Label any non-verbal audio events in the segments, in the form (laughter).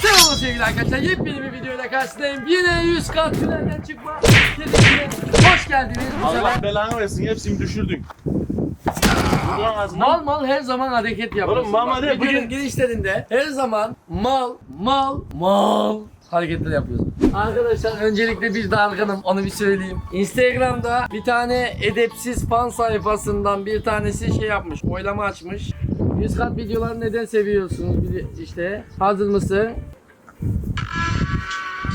Merhaba sevgili arkadaşlar. Yepyeni bir videoyla karşınızdayım. Yine 100 kat tünelden çıkma. Kedisine hoş geldiniz. Bu Allah sefer belanı versin hepsini düşürdün. Ulan ağzına. mal mal her zaman hareket yapıyorsun. Oğlum, Bak, değil, videonun bugün- girişlerinde her zaman mal mal mal hareketler yapıyorsun. Arkadaşlar öncelikle bir dargınım onu bir söyleyeyim. Instagram'da bir tane edepsiz fan sayfasından bir tanesi şey yapmış, oylama açmış. 100 kat videoları neden seviyorsunuz işte. Hazır mısın?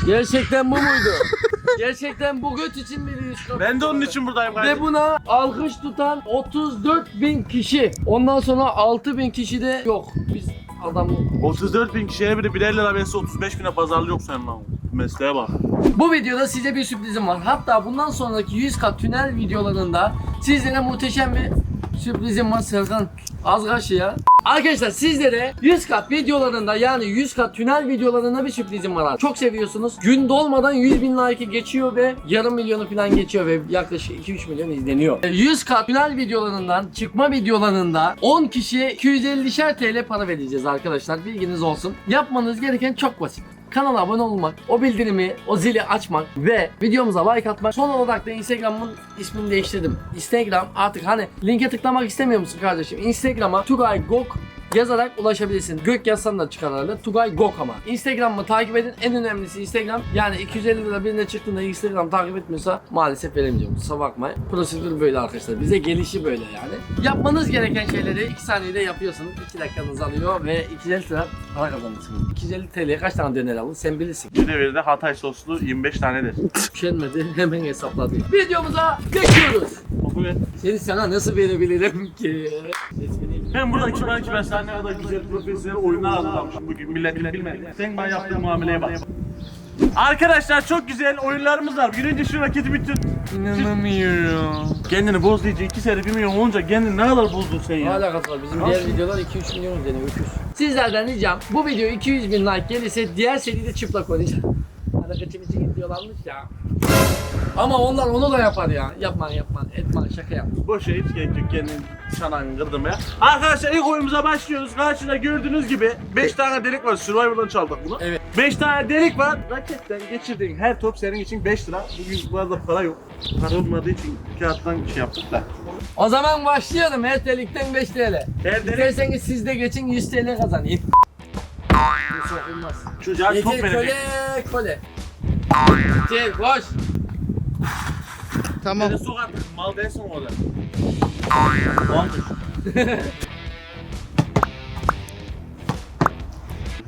Gerçekten bu muydu? (laughs) Gerçekten bu göt için bir 100 kat. Ben de onun için buradayım Ve kardeşim. buna alkış tutan 34 bin kişi. Ondan sonra 6 bin kişi de yok. Biz adamı 34 bin kişiye biri birer lira verse 35 bine pazarlı yok senin lan. Mesleğe bak. Bu videoda size bir sürprizim var. Hatta bundan sonraki 100 kat tünel videolarında sizlere muhteşem bir sürprizim var Serkan. Az kaç ya. Arkadaşlar sizlere 100 kat videolarında yani 100 kat tünel videolarında bir sürprizim var abi. Çok seviyorsunuz. Gün dolmadan 100 bin like'ı geçiyor ve yarım milyonu falan geçiyor ve yaklaşık 2-3 milyon izleniyor. 100 kat tünel videolarından çıkma videolarında 10 kişiye 250'şer TL para vereceğiz arkadaşlar. Bilginiz olsun. Yapmanız gereken çok basit. Kanala abone olmak, o bildirimi, o zili açmak ve videomuza like atmak. Son olarak da Instagram'ın ismini değiştirdim. Instagram artık hani linke tıklamak istemiyor musun kardeşim? Instagram'a Tugay Gok yazarak ulaşabilirsin. Gök yazsan da çıkar arada. Tugay Gok ama. Instagram'ı takip edin. En önemlisi Instagram. Yani 250 lira birine çıktığında Instagram takip etmiyorsa maalesef veremeyeceğim. Kusura bakmayın. Prosedür böyle arkadaşlar. Bize gelişi böyle yani. Yapmanız gereken şeyleri 2 saniyede yapıyorsunuz. 2 dakikanız alıyor ve 250 lira para kazanırsınız. 250 TL'ye kaç tane döner alır sen bilirsin. Bir de de Hatay soslu 25 tanedir. Üşenmedi (laughs) hemen hesapladı. Videomuza geçiyoruz. Oku ver. Seni sana nasıl verebilirim ki? Ben burada kibar kibar sana ne kadar güzel profesyonel oyunlar hazırlamışım bugün milletin bilmedi. Sen bana yaptığın muameleye bak. Arkadaşlar çok güzel oyunlarımız var. Birinci şu raketi bitir. İnanamıyorum. Kendini boz diyece 2 sene 1 milyon olunca kendini ne kadar bozdun sen Ne ya? alakası var? Bizim diğer videolar 2-3 milyon izleniyor. Öküz. Sizlerden ricam bu video 200 bin like gelirse diğer seride çıplak oynayacağım. Hareketim için gidiyorlarmış ya. Ama onlar onu da yapar ya. Yapma yapma. Etme şaka yap. Boşa hiç gerek yok kendini çanağını kırdırmaya. Arkadaşlar ilk oyunumuza başlıyoruz. Karşıda gördüğünüz gibi 5 tane delik var. Survivor'dan çaldık bunu. Evet. 5 tane delik var. Raketten geçirdiğin her top senin için 5 lira. Bugün bu arada para yok. Para olmadığı için kağıttan şey yaptık da. O zaman başlayalım. Her delikten 5 TL. Her delik İsterseniz siz de geçin 100 TL kazanayım. Bu sokulmaz. çocuğa top Getir köle verecek. köle. Getir koş. Tamam. Beni sok artık. Mal değilsin orada. Mantık. (laughs)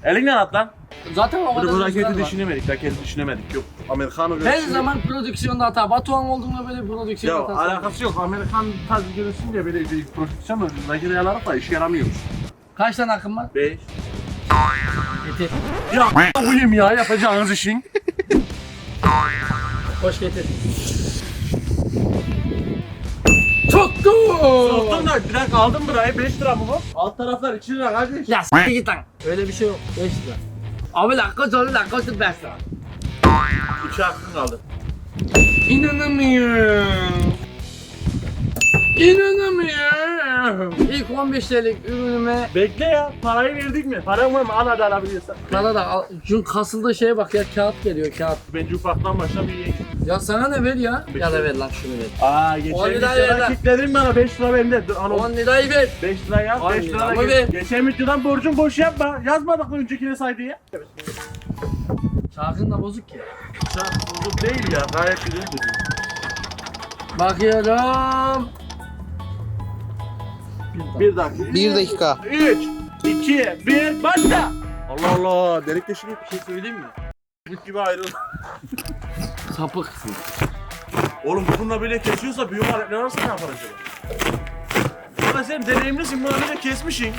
Elinden at lan. Zaten o kadar bu rüzgar raketi var. düşünemedik. Raketi düşünemedik. Yok. Amerikano Her görüşünce- zaman prodüksiyonda hata. Batuhan olduğunda böyle prodüksiyon Ya hatası. alakası yok. Amerikan tarzı görünsünce böyle bir prodüksiyon var. Raketi ayarlarak da işe yaramıyormuş. Kaç tane akım var? 5. Getir. Ya uyum ya yapacağınız işin. Koş getir. Tuttu. Soktum da bir dakika aldım burayı 5 lira mı bu? Alt taraflar 2 lira kardeş. Ya git lan. Öyle bir şey yok. 5 lira. Abi dakika sonra dakika sonra 5 lira. 2 hakkın kaldı. İnanamıyorum. İnanamıyorum. İlk 15 TL'lik ürünüme Bekle ya parayı verdik mi? Param var mı? Al hadi alabiliyorsan. bana da al. Şunun kasıldığı şeye bak ya kağıt geliyor kağıt. Bence ufaktan başla bir ye. Ya sana ne ver ya? Ya da ver lan şunu ver. Aa On geçen lira ver videoda lan. kilitledin bana 5 lira bende. Dur al 10 lirayı ver. 5 lira yaz On 5 lira lira mı ver? Geçen videodan borcun boş yapma. Yazmadık mı öncekine saydı ya? Çarkın da bozuk. Çok bozuk değil ya gayet güzel duruyor. Bakıyorum. Bir dakika. Bir dakika. 3, 2, 1, başla! Allah Allah, delik deşik bir şey söyleyeyim mi? Bıt gibi ayrıl. (laughs) Sapık. Oğlum bununla böyle kesiyorsa büyük aletler arasında ne yapar acaba? Valla sen deneyimlisin, bunu böyle kesmişsin.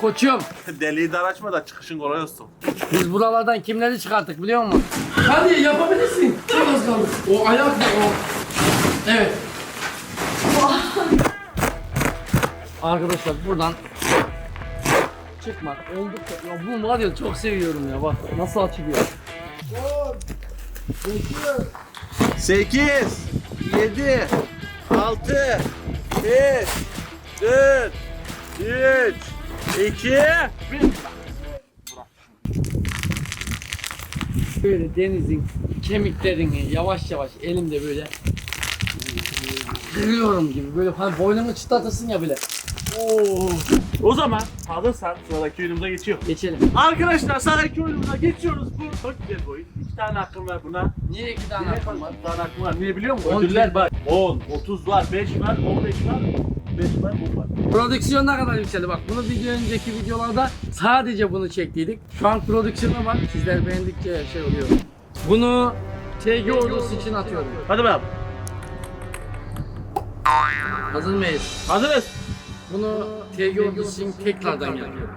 Koçum. (laughs) Deliği dar açma da çıkışın kolay olsun. Biz buralardan kimleri çıkarttık biliyor musun? Hadi yapabilirsin. Çok az kaldı. O ayak o? Evet. Arkadaşlar buradan çıkmak oldukça ya bu var ya çok seviyorum ya bak nasıl açılıyor. 8, 7, 6, 5, 4, 3, 2, 1. böyle denizin kemiklerini yavaş yavaş elimde böyle kırıyorum gibi böyle hani boynumu çıtlatırsın ya böyle. Oo. O zaman hazırsan sıradaki oyunumuza geçiyor. Geçelim. Arkadaşlar sıradaki oyunumuza geçiyoruz. Bu çok güzel bir oyun. İki tane hakkım var buna. Niye iki tane Niye hakkım var? Bir tane hakkım var. Niye biliyor musun? On Ödüller var. 10, 30 var, 5 var, 15 var. 5 var, 10 var. Prodüksiyon ne kadar yükseldi bak bunu video önceki videolarda sadece bunu çektiydik. Şu an prodüksiyona bak sizler beğendikçe şey oluyor. Bunu TG ordusu için atıyorum. Hadi bakalım. Hazır mıyız? Hazırız. Bunu TG ordusu için tekrardan yapıyorum.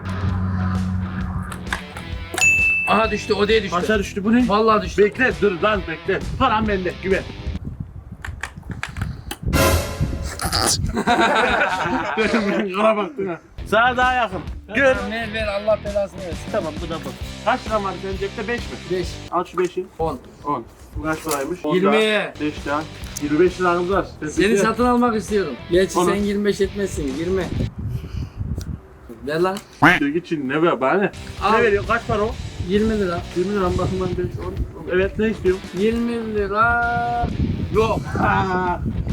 Aha düştü odaya düştü. Aşağı düştü bu ne? Vallahi düştü. Bekle dur lan bekle. Param bende güven. Kara baktın ha. Sana daha yakın. Gör. Ver ver Allah belasını versin. Tamam bu da bu. Kaç lira var senin cepte 5 mi? 5, Al şu 5'i. 10. 10. Bu kaç paraymış? 20. 5 daha. 25 liramız var. Seni satın almak istiyorum. Gerçi Onu- sen 25 etmezsin 20. Ver lan. Git şimdi ne ver bana ne? Al. Ne veriyor? Kaç para o? 20 lira. 20 lira bakımdan 5 10. Evet ne istiyorsun? 20 lira. Yok.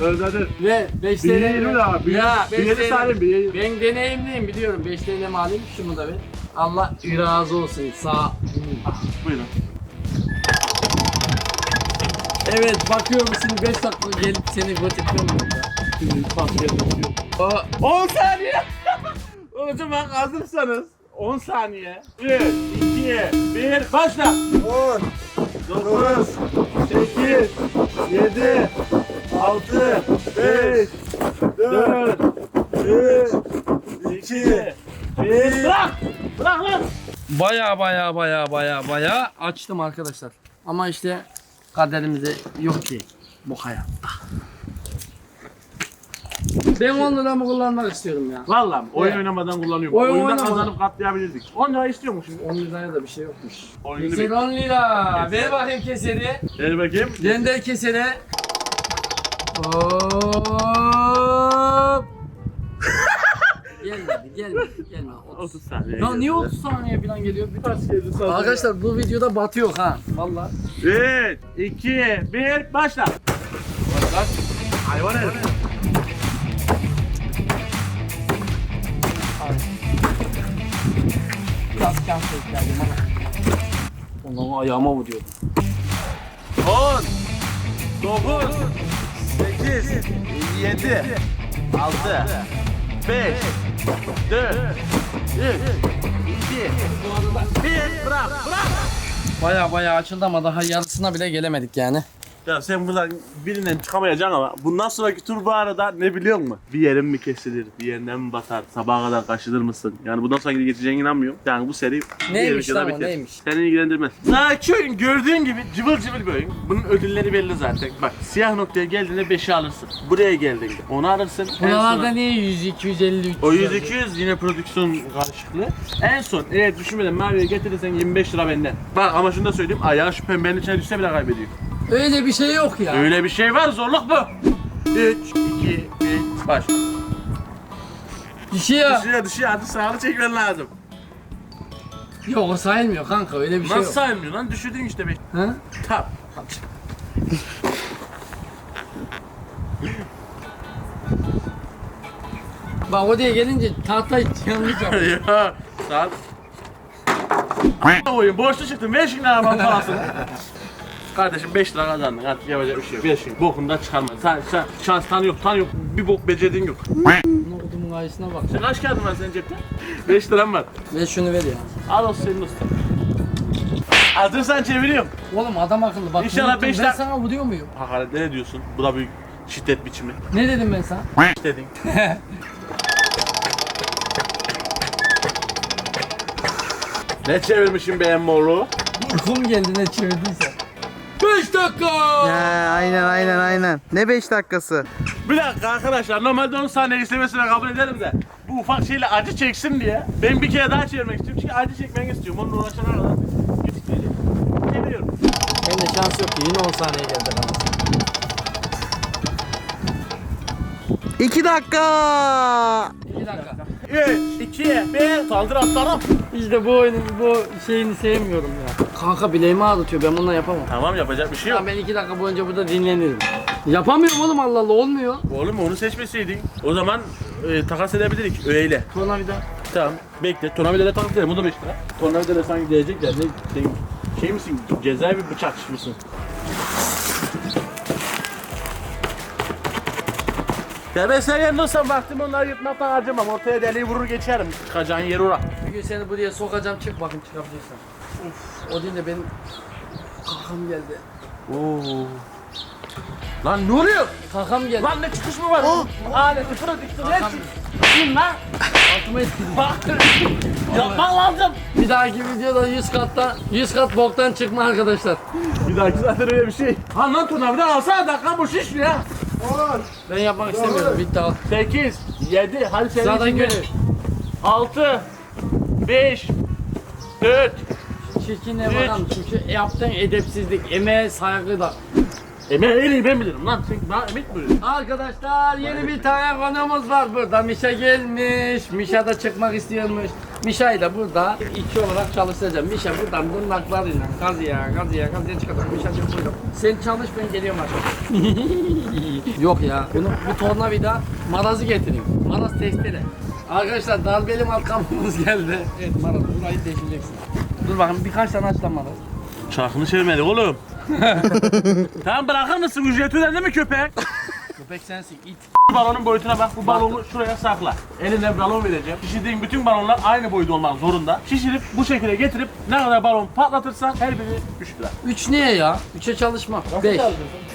Özledim. Ve 5 TL. Bir yeri lira. Bir Ya bir 5 yeri TL. salim bir yeri. Ben deneyimliyim biliyorum. 5 TL mi alayım şunu da ver. Allah razı olsun. Sağ. Buyurun. Evet bakıyorum şimdi 5 dakika gelip seni götürüyorum burada. Geldi. O 10 saniye. (laughs) o zaman hazırsanız 10 saniye. 3, 2, 1, başla. 10, 9, 8, 7, 6, 5, 4, 3, 2, 1. Bırak! Bırak lan! baya baya baya baya baya açtım arkadaşlar. Ama işte kaderimizde yok ki bu hayatta. Ben 10 liramı kullanmak istiyorum ya. Vallahi oyun Evet. oynamadan kullanıyorum. Oyun Oyunda oynamadan. kazanıp katlayabilirdik. 10 lira istiyor mu şimdi? 10 liraya da bir şey yokmuş. Oyunu Keser bir... 10 lira. Ver bakayım keseri. Ver bakayım. Gönder kesere. Hop. gelmedi, gelmedi, gelmedi. 30. 30 saniye. Ya niye 30 saniye falan geliyor? Bir? Arkadaşlar bu videoda batıyor ha. Vallahi. 3, 2, 1, başla. Bak. Hayvan herif. Biraz kan seslerdim ama. Onu ayağıma vuruyordum. 10, 9, 8, 7, 6, 5, 4, 3, 2, 1, bırak, bırak. Baya baya açıldı ama daha yarısına bile gelemedik yani. Ya sen buradan birinden çıkamayacaksın ama bundan sonraki tur bu arada ne biliyor musun? Bir yerin mi kesilir, bir yerinden mi batar, sabaha kadar kaçılır mısın? Yani bundan sonraki geçeceğine inanmıyorum. Yani bu seri Neymiş o, biter. neymiş? Seni ilgilendirmez. Oyun gördüğün gibi cıvıl cıvıl bir oyun. Bunun ödülleri belli zaten. Bak siyah noktaya geldiğinde 5'i alırsın. Buraya geldiğinde onu alırsın. En Buralarda sona- niye 100, 250, 300 o 100 yazıyor? 200 yine prodüksiyon karışıklığı. En son eğer düşünmeden maviye getirirsen 25 lira benden. Bak ama şunu da söyleyeyim ayağı şu pembenin içine düşse bile kaybediyor. Öyle bir şey yok ya. Öyle bir şey var zorluk bu. 3, 2, 1, baş. Ya. Dışıya dışıya hadi sağlı çekmen lazım. Yok o sayılmıyor kanka öyle bir şey Nasıl yok. saymıyor lan düşürdün işte be. Ha? Tap. Bak odaya gelince tahta yanlış yapıyor. (laughs) ya saat. oyun boşta çıktın ver şimdi arabanın parasını. Kardeşim 5 lira kazandın artık yapacak bir şey yok. Ver şimdi bokunu da çıkarma. Sen, sen şans tanı yok tanı yok bir bok becerdiğin yok. Kutumun kayısına bak. Sen kaç kağıdın var senin cepte? 5 liram var. Ver şunu ver ya. Al olsun senin olsun. Hazırsan çeviriyorum. Oğlum adam akıllı bak. İnşallah unuttum. beş Ben dak- sana vuruyor muyum? Hakaret ne diyorsun? Bu da büyük şiddet biçimi. Ne dedim ben sana? dedin. (laughs) ne çevirmişim beğenme oğlu? Uykum geldi ne çevirdiyse. 5 dakika. Ya aynen aynen aynen. Ne 5 dakikası? Bir dakika arkadaşlar normalde 10 saniye istemesine kabul ederim de bu ufak şeyle acı çeksin diye ben bir kere daha çevirmek istiyorum çünkü acı çekmek istiyorum onunla kadar gecikleyecek. Çeviriyorum. Bende şans yok ki yine 10 saniye geldi bana. 2 dakika. 2 dakika. 3, 2, 1, saldır atlarım. İşte bu oyunun bu şeyini sevmiyorum ya. Kanka bileğimi ağrıtıyor ben bundan yapamam. Tamam yapacak bir şey yok. Ya ben iki dakika boyunca burada dinlenirim. Yapamıyorum oğlum Allah Allah olmuyor. Oğlum onu seçmeseydin. O zaman e, takas edebilirdik öyle. Tornavida. Tamam. Bekle. Tornavidayla takas edelim. Bu da 5 lira. Tornavidayla sanki diyecekler. Ne, şey, şey misin? Cezaevi bıçak mısın? Ya ben sen yanında olsam vaktim onları yırtmaktan harcamam. Ortaya deliği vurur geçerim. Çıkacağın yer ora. Bir gün seni buraya sokacağım çık bakın çıkabileceksen. Uf o değil de benim kakam geldi. Oo. Lan ne oluyor? Kakam geldi. Lan ne çıkış mı var? Aleti fırı dikti. Ne Kakam. çıkış? lan? Altıma. Bak. Yapman lazım. Bir dahaki videoda 100 katta 100 kat boktan çıkma arkadaşlar. Bir dahaki zaten öyle bir şey. Ha lan tornavida alsana dakika bu şiş ya. Ben yapmak istemiyorum bitti al. 8, 7, hadi senin Zaten için de. görüyor. 6, 5, 4. Çirkinliğe Üç. bakalım çünkü yaptığın edepsizlik, emeğe saygı da. Emeği en iyi ben bilirim lan. Sen daha emek mi? Arkadaşlar yeni bir tane konuğumuz var burada. Mişa gelmiş. Mişa da çıkmak istiyormuş. Mişa'yı da burada iki olarak çalıştıracağım. Mişa buradan tırnaklarıyla kazıya kazıya kazıya çıkacak. Mişa'cığım burada. Sen çalış ben geliyorum aşağı. (laughs) Yok ya. Bunu, bu tornavida marazı getireyim. Maraz testere. Arkadaşlar darbeli matkabımız geldi. Evet maraz burayı deşeceksin. Dur bakın birkaç tane aç lan maraz. Çarkını çevirmedik oğlum. (laughs) tamam bırakır mısın? Ücreti ödendi mi köpek? Köpek sensin it. Bu balonun boyutuna bak. Bu balonu şuraya sakla. Eline balon vereceğim. Şişirdiğin bütün balonlar aynı boyda olmak zorunda. Şişirip bu şekilde getirip ne kadar balon patlatırsan her biri 3 lira. 3 niye ya? 3'e çalışma. 5.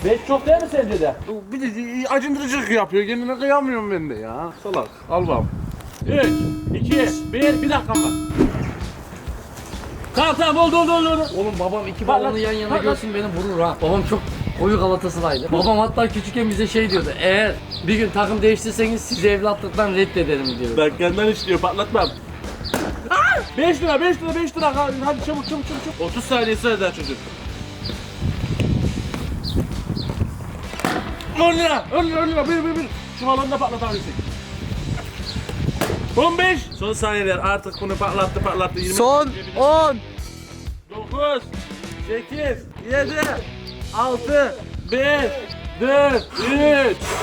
5 çok değil mi sence de? Bir de acındırıcılık yapıyor. Kendine kıyamıyorum ben de ya. Salak. Al bakalım. 3, 2, 1. Bir dakika var. Tamam tamam oldu oldu oldu. Oğlum babam iki balonu yan yana görsün beni vurur ha. Babam çok koyu Galatasaraylı. Babam hatta küçükken bize şey diyordu. Eğer bir gün takım değiştirseniz sizi evlatlıktan reddederim diyordu. Dakikandan işliyor patlatmam. 5 lira 5 lira 5 lira. Hadi çabuk çabuk çabuk çabuk. 30 saniyesi eder çocuk. 10 lira 10 lira 10 lira. Bir bir bir. Şu balonu da patlatabilirsin 15 Son saniyeler. Artık bunu patlattı patlattı. 20 Son 10. 9 8 7 6 5 4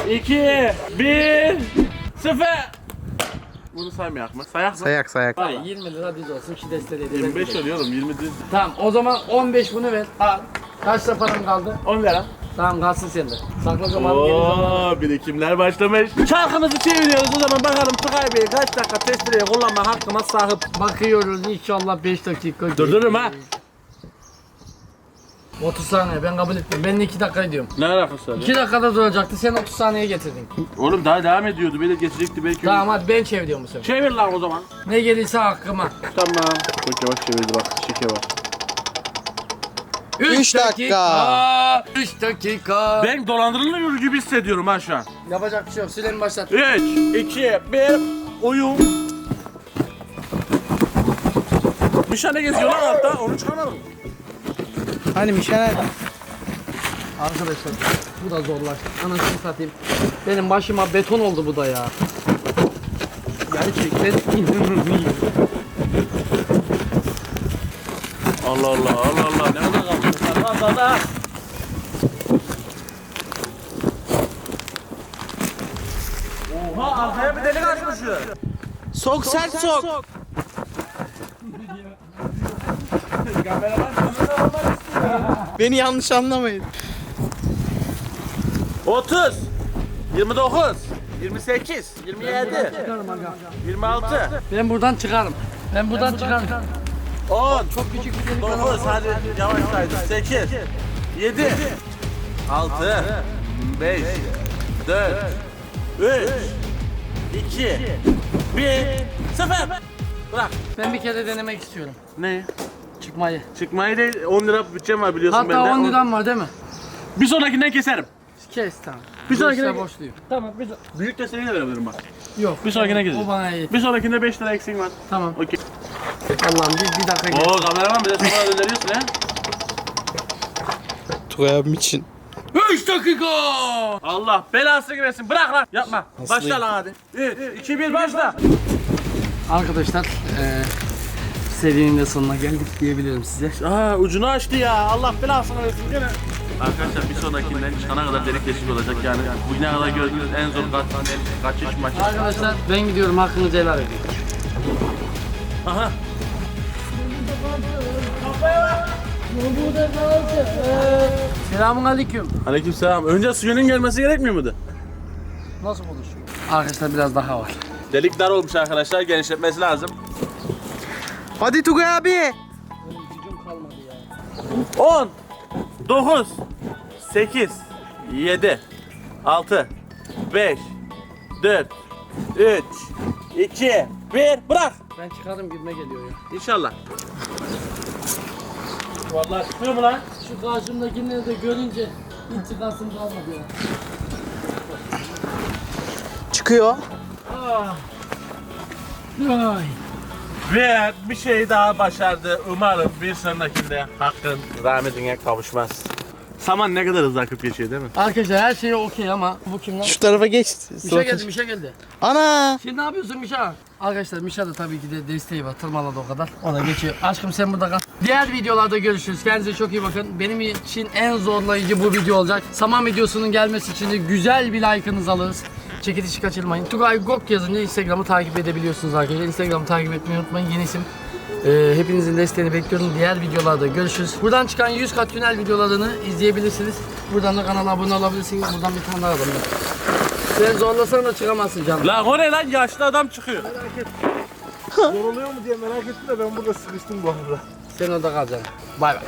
3 2 1 0 Bunu saymayak mı? Sayak mı? Sayak sayak. Hayır 20 lira biz olsun ki desteği 25 oluyor oğlum 20 değil. Tamam o zaman 15 bunu ver. Al. Kaç lira param kaldı? 10 lira. Tamam kalsın sende. Sakla zaman geri zaman. Oo, birikimler başlamış. Çarkımızı çeviriyoruz o zaman bakalım Tugay Bey kaç dakika testereyi kullanma hakkına sahip. Bakıyoruz inşallah 5 dakika. Durdururum ha. 30 saniye ben kabul ettim. Ben de 2 dakika diyorum. Ne alakası var? 2 dakikada duracaktı sen 30 saniye getirdin. Oğlum daha devam ediyordu. Böyle geçecekti belki. Tamam hadi ben çeviriyorum bu sefer. Çevir lan o zaman. Ne gelirse hakkıma. Tamam. Çok yavaş çevirdi bak. Şike var. Üç dakika. 3 dakika. Ben dolandırılıyor gibi hissediyorum ha şu an. Yapacak bir şey yok. Süleyman başlat. 3, 2, 1, oyun. Nişane geziyor lan altta. Onu çıkaralım. Hani Mişa nerede? Arkadaşlar bu da zorlaştı. Anasını satayım. Benim başıma beton oldu bu da ya. Gerçekten inanılmaz. Allah Allah Allah Allah ne kadar kalmış daha daha daha. Oha arkaya bir delik açmışı. Sok sert sok. (laughs) Kameraman kameraman istiyor. Beni yanlış anlamayın. 30 29 28 27 26 Ben buradan çıkarım. Ben buradan çıkarım. 10 Çok küçük bir delik 9 hadi yavaş saydı 8 7 6 5 4 3 2 1 0 Bırak. Ben bir kere denemek istiyorum. Ne? Çıkmayı. Çıkmayı değil 10 lira bütçem var biliyorsun Hatta bende. 10 liram var değil mi? Bir sonrakinden keserim. Kes tamam. Bir sonrakine- borçluyum. Tamam bir Büyük de seninle verebilirim bak. Yok. Bir sonrakine O gideceğiz. bana iyi. Bir sonrakinde 5 lira eksiğin var. Tamam. Okey. Allah'ım bir, bir dakika gel. Oo kameraman bir de sonra gönderiyorsun ha. Tugay abim için. 3 dakika. Allah belasını versin. Bırak lan. Yapma. Başla lan hadi. 3, 2, 1 başla. Arkadaşlar eee serinin de sonuna geldik diyebilirim size. Aa ucunu açtı ya. Allah belasını versin gene. Arkadaşlar bir sonrakinden çıkana kadar delik deşik olacak yani. Bugüne kadar gördüğünüz en zor kat, kaçış maçı. Arkadaşlar ben gidiyorum hakkınızı helal edin. Aha. Selamun aleyküm. Aleykümselam. Önce suyunun gelmesi gerekmiyor muydu? Nasıl konuşuyor? Arkadaşlar biraz daha var. Delik dar olmuş arkadaşlar. Genişletmesi lazım. Hadi Tugay abi. Gücüm kalmadı ya. 10 9 8 7 6 5 4 3 2 1 bırak. Ben çıkarım gibime geliyor ya. İnşallah. Vallahi çıkıyor mu lan? Şu karşımdakileri de görünce hiç çıkarsım kalmadı ya. Çıkıyor. Ay. Ve bir şey daha başardı. Umarım bir sonrakinde hakkın rahmetine kavuşmaz. Saman ne kadar hızlı akıp geçiyor değil mi? Arkadaşlar her şey okey ama bu kim lan? Şu tarafa geç. Mişa geldi, Mişa geldi. Ana. Şimdi ne yapıyorsun Mişa? Arkadaşlar Mişa da tabii ki de desteği var. Tırmaladı o kadar. Ona geçiyor. Aşkım sen burada kal. Diğer videolarda görüşürüz. Kendinize çok iyi bakın. Benim için en zorlayıcı bu video olacak. Saman videosunun gelmesi için de güzel bir like'ınızı alırız. Çekilişi kaçırmayın. Tugay Gok yazınca Instagram'ı takip edebiliyorsunuz arkadaşlar. Instagram'ı takip etmeyi unutmayın. Yeni isim. Ee, hepinizin desteğini bekliyorum. Diğer videolarda görüşürüz. Buradan çıkan 100 kat tünel videolarını izleyebilirsiniz. Buradan da kanala abone olabilirsiniz. Buradan bir tane daha alalım. Sen zorlasan da çıkamazsın canım. Lan o ne lan? Yaşlı adam çıkıyor. Yoruluyor mu diye merak ettim de ben burada sıkıştım bu arada. Sen orada kalacaksın. Bay bay.